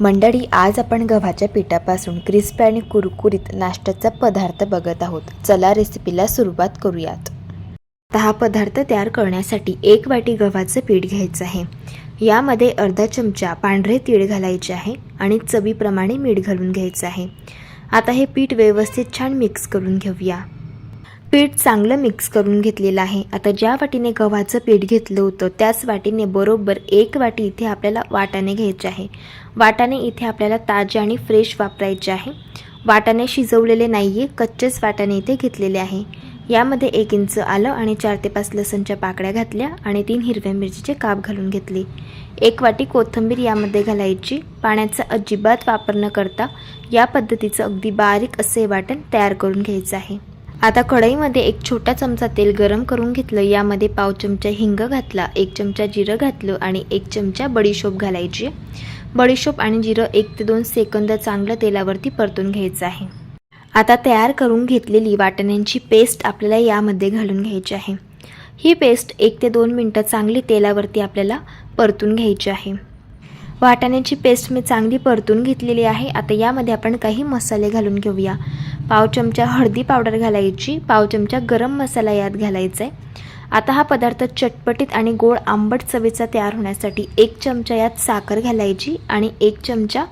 मंडळी आज आपण गव्हाच्या पिठापासून क्रिस्पी आणि कुरकुरीत नाश्त्याचा पदार्थ बघत आहोत. चला रेसिपीला सुरुवात करूयात. आता हा पदार्थ तयार करण्यासाठी एक वाटी गव्हाचं पीठ घ्यायचं आहे. यामध्ये अर्धा चमचा पांढरे तीळ घालायचे आहे आणि चवीप्रमाणे मीठ घालून घ्यायचं आहे. आता हे पीठ व्यवस्थित छान मिक्स करून घेऊया. पीठ चांगलं मिक्स करून घेतलेलं आहे. आता ज्या वाटीने गव्हाचं पीठ घेतलं होतं त्याच वाटीने बरोबर एक वाटी इथे आपल्याला वाटाणे घ्यायचे आहे. वाटाणे इथे आपल्याला ताजे आणि फ्रेश वापरायचे आहे. वाटाणे शिजवलेले नाही आहे कच्चेच वाटाणे इथे घेतलेले आहे. यामध्ये एक इंच आलं आणि चार ते पाच लसणच्या पाकळ्या घातल्या आणि तीन हिरव्या मिरचीचे काप घालून घेतले. एक वाटी कोथिंबीर यामध्ये घालायची. पाण्याचा अजिबात वापर न करता या पद्धतीचं अगदी बारीक असे वाटण तयार करून घ्यायचं आहे. आता कढईमध्ये एक छोटा चमचा तेल गरम करून घेतलं. यामध्ये पाव चमचा हिंग घातला एक चमचा जिरं घातलं आणि एक चमचा बडीशोप घालायची. बडीशोप आणि जिरं एक ते दोन सेकंद चांगलं तेलावरती परतून घ्यायचं आहे. आता तयार करून घेतलेली वाटण्यांची पेस्ट आपल्याला यामध्ये घालून घ्यायची आहे. ही पेस्ट एक ते दोन मिनटं चांगली तेलावरती आपल्याला परतून घ्यायची आहे. वाटाण्याची पेस्ट मी चांगली परतून घेतलेली आहे. आता यामध्ये आपण काही मसाले घालून घेऊया. पाव चमचा हळदी पावडर घालायची. पाव चमचा गरम मसाला यात घालायचा आहे आता हा पदार्थ चटपटीत आणि गोड आंबट चवीचा तयार होण्यासाठी एक चमचा यात साखर घालायची आणि एक चमचा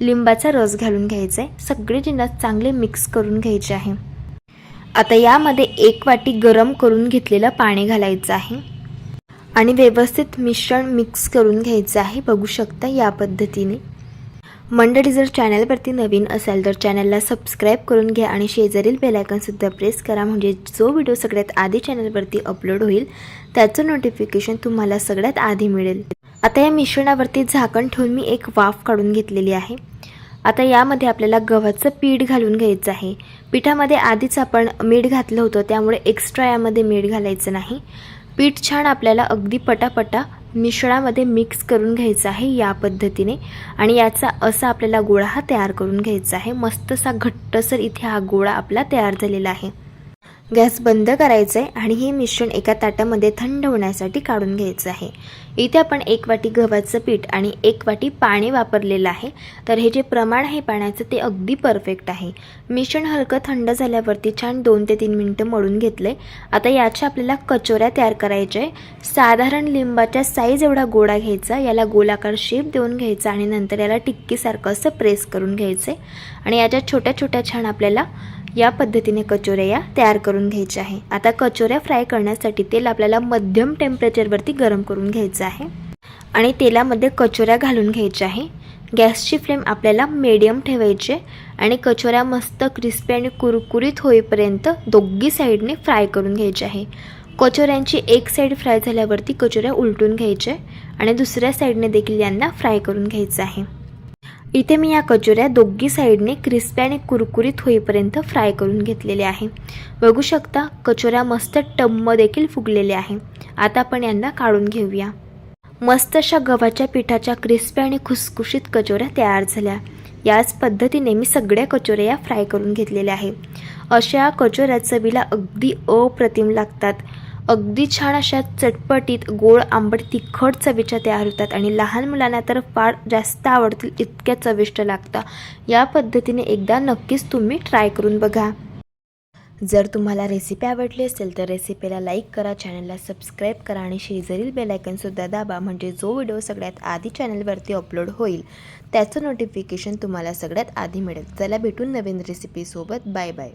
लिंबाचा रस घालून घ्यायचा आहे. सगळे जिन्नस चांगले मिक्स करून घ्यायचे आहे. आता यामध्ये एक वाटी गरम करून घेतलेलं पाणी घालायचं आहे. आणि व्यवस्थित मिश्रण मिक्स करून घ्यायचं आहे. बघू शकता या पद्धतीने. मंडळी जर चॅनलवरती नवीन असाल तर चॅनलला सबस्क्राईब करून घ्या आणि शेजारील बेलायकनसुद्धा प्रेस करा. म्हणजे जो व्हिडिओ सगळ्यात आधी चॅनलवरती अपलोड होईल त्याचं नोटिफिकेशन तुम्हाला सगळ्यात आधी मिळेल. आता या मिश्रणावरती झाकण ठेवून मी एक वाफ काढून घेतलेली आहे. आता यामध्ये आपल्याला गव्हाचं पीठ घालून घ्यायचं आहे. पिठामध्ये आधीच आपण मीठ घातलं होतं त्यामुळे एक्स्ट्रा यामध्ये मीठ घालायचं नाही. पीठ छान आपल्याला अगदी पटापटा मिश्रणामध्ये मिक्स करून घ्यायचं आहे या पद्धतीने. आणि याचा असा आपल्याला गोळा हा तयार करून घ्यायचा आहे. मस्तसा घट्टसर इथे हा गोळा आपला तयार झालेला आहे. गॅस बंद करायचा आहे आणि हे मिश्रण एका ताटामध्ये थंड होण्यासाठी काढून घ्यायचं आहे. इथे आपण एक वाटी गव्हाचं पीठ आणि एक वाटी पाणी वापरलेलं आहे. तर हे जे प्रमाण आहे पाण्याचं ते अगदी परफेक्ट आहे. मिश्रण हलकं थंड झाल्यावरती छान दोन ते तीन मिनटं मळून घेतलं आहे आता याच्या आपल्याला कचोऱ्या तयार करायच्या. आहे साधारण लिंबाच्या साईज एवढा गोळा घ्यायचा याला गोलाकार शेप देऊन घ्यायचा आणि नंतर याला टिक्कीसारखं असं प्रेस करून घ्यायचं आहे आणि याच्या छोट्या छोट्या छान आपल्याला या पद्धतीने कचोऱ्या या तयार करून घ्यायच्या आहे. आता कचोऱ्या फ्राय करण्यासाठी तेल आपल्याला मध्यम टेम्परेचरवरती गरम करून घ्यायचं आहे. आणि तेलामध्ये कचोऱ्या घालून घ्यायच्या आहे. गॅसची फ्लेम आपल्याला मेडियम ठेवायची आणि कचोऱ्या मस्त क्रिस्पी आणि कुरकुरीत होईपर्यंत दोघी साईडने फ्राय करून घ्यायचे आहे. कचोऱ्यांची एक साईड फ्राय झाल्यावरती कचोऱ्या उलटून घ्यायचे आणि दुसऱ्या साईडने देखील यांना फ्राय करून घ्यायचं आहे. इथे मी या कचोऱ्या दोघी साईडने क्रिस्पी आणि कुरकुरीत होईपर्यंत फ्राय करून घेतलेले आहे. बघू शकता कचोऱ्या मस्त टम्म देखील फुगलेले आहे. आता आपण यांना काढून घेऊया. मस्त अशा गव्हाच्या पिठाच्या क्रिस्पी आणि खुसखुशीत कचोऱ्या तयार झाल्या. याच पद्धतीने मी सगळ्या कचोऱ्या या फ्राय करून घेतलेल्या आहे. अशा कचोऱ्या चवीला अगदी अप्रतिम लागतात. अगदी छान अशा चटपटीत गोड आंबट तिखट चवीच्या तयार होतात आणि लहान मुलांना तर फार जास्त आवडतील इतक्या चविष्ट लागतात या पद्धतीने एकदा नक्कीच तुम्ही ट्राय करून बघा. जर तुम्हाला रेसिपी आवडली असेल तर रेसिपीला लाईक करा चॅनलला सबस्क्राईब करा आणि शेजारील बेलायकनसुद्धा दाबा म्हणजे जो व्हिडिओ सगळ्यात आधी चॅनलवरती अपलोड होईल त्याचं नोटिफिकेशन तुम्हाला सगळ्यात आधी मिळेल. चला भेटून नवीन रेसिपीसोबत. Bye bye.